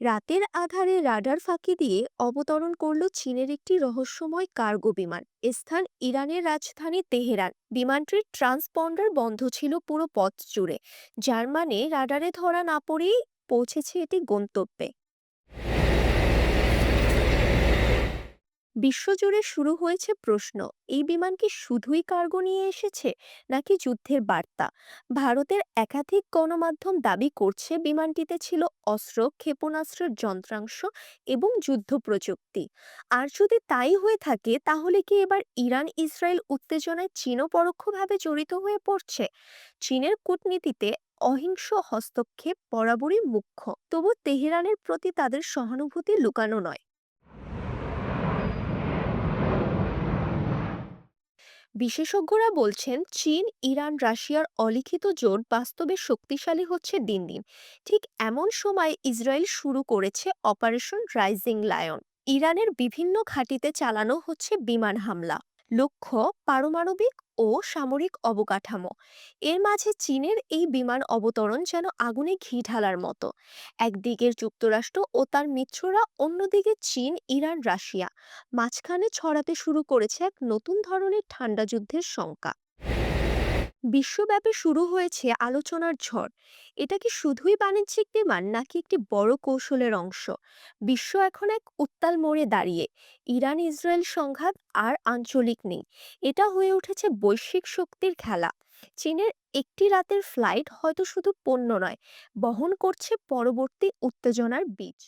রাতের আধারে রাডার ফাঁকি দিয়ে অবতরণ করল চীনের একটি রহস্যময় কার্গো বিমান। স্থান ইরানের রাজধানী তেহরান। বিমানটির ট্রান্সপন্ডার বন্ধ ছিল পুরো পথ জুড়ে, যার মানে রাডারে ধরা না পড়েই পৌঁছেছে এটি গন্তব্যে। বিশ্বজুড়ে শুরু হয়েছে প্রশ্ন, এই বিমান কি শুধুই কার্গো নিয়ে এসেছে, নাকি যুদ্ধের বার্তা? ভারতের একাধিক গণমাধ্যম দাবি করছে বিমানটিতে ছিল অস্ত্র, ক্ষেপণাস্ত্রের যন্ত্রাংশ এবং যুদ্ধ প্রযুক্তি। আর যদি তাই হয়ে থাকে, তাহলে কি এবার ইরান, ইসরায়েল উত্তেজনায় চীনও পরোক্ষভাবে জড়িত হয়ে পড়ছে? চীনের কূটনীতিতে অহিংস হস্তক্ষেপ বরাবরই মুখ্য, তবু তেহরানের প্রতি তাদের সহানুভূতি লুকানো নয়। বিশেষজ্ঞরা বলছেন, চীন, ইরান, রাশিয়ার অলিখিত জোট বাস্তবে শক্তিশালী হচ্ছে দিন দিন। ঠিক এমন সময় ইসরায়েল শুরু করেছে অপারেশন রাইজিং লায়ন ইরানের বিভিন্ন ঘাঁটিতে চালানো হচ্ছে বিমান হামলা। লক্ষ্য, পারমাণবিক ও সামরিক অবকাঠামো। এর মাঝে চীনের এই বিমান অবতরণ যেন আগুনে ঘি ঢালার মতো। একদিকে যুক্তরাষ্ট্র ও তার মিত্ররা, অন্যদিকে চীন, ইরান, রাশিয়া। মাঝখানে ছড়াতে শুরু করেছে এক নতুন ধরনের ঠান্ডা যুদ্ধের শঙ্কা। বিশ্বব্যাপী শুরু হয়েছে আলোচনার ঝড়। এটা কি শুধুই বাণিজ্যিক বিমান নাকি একটি বড় কৌশলের অংশ? বিশ্ব এখন এক উত্তাল মোড়ে দাঁড়িয়ে। ইরান ইসরায়েল সংঘাত আর আঞ্চলিক নেই। এটা হয়ে উঠেছে বৈশ্বিক শক্তির খেলা। চীনের একটি রাতের ফ্লাইট হয়তো শুধু পণ্য নয়, বহন করছে পরবর্তী উত্তেজনার বীজ।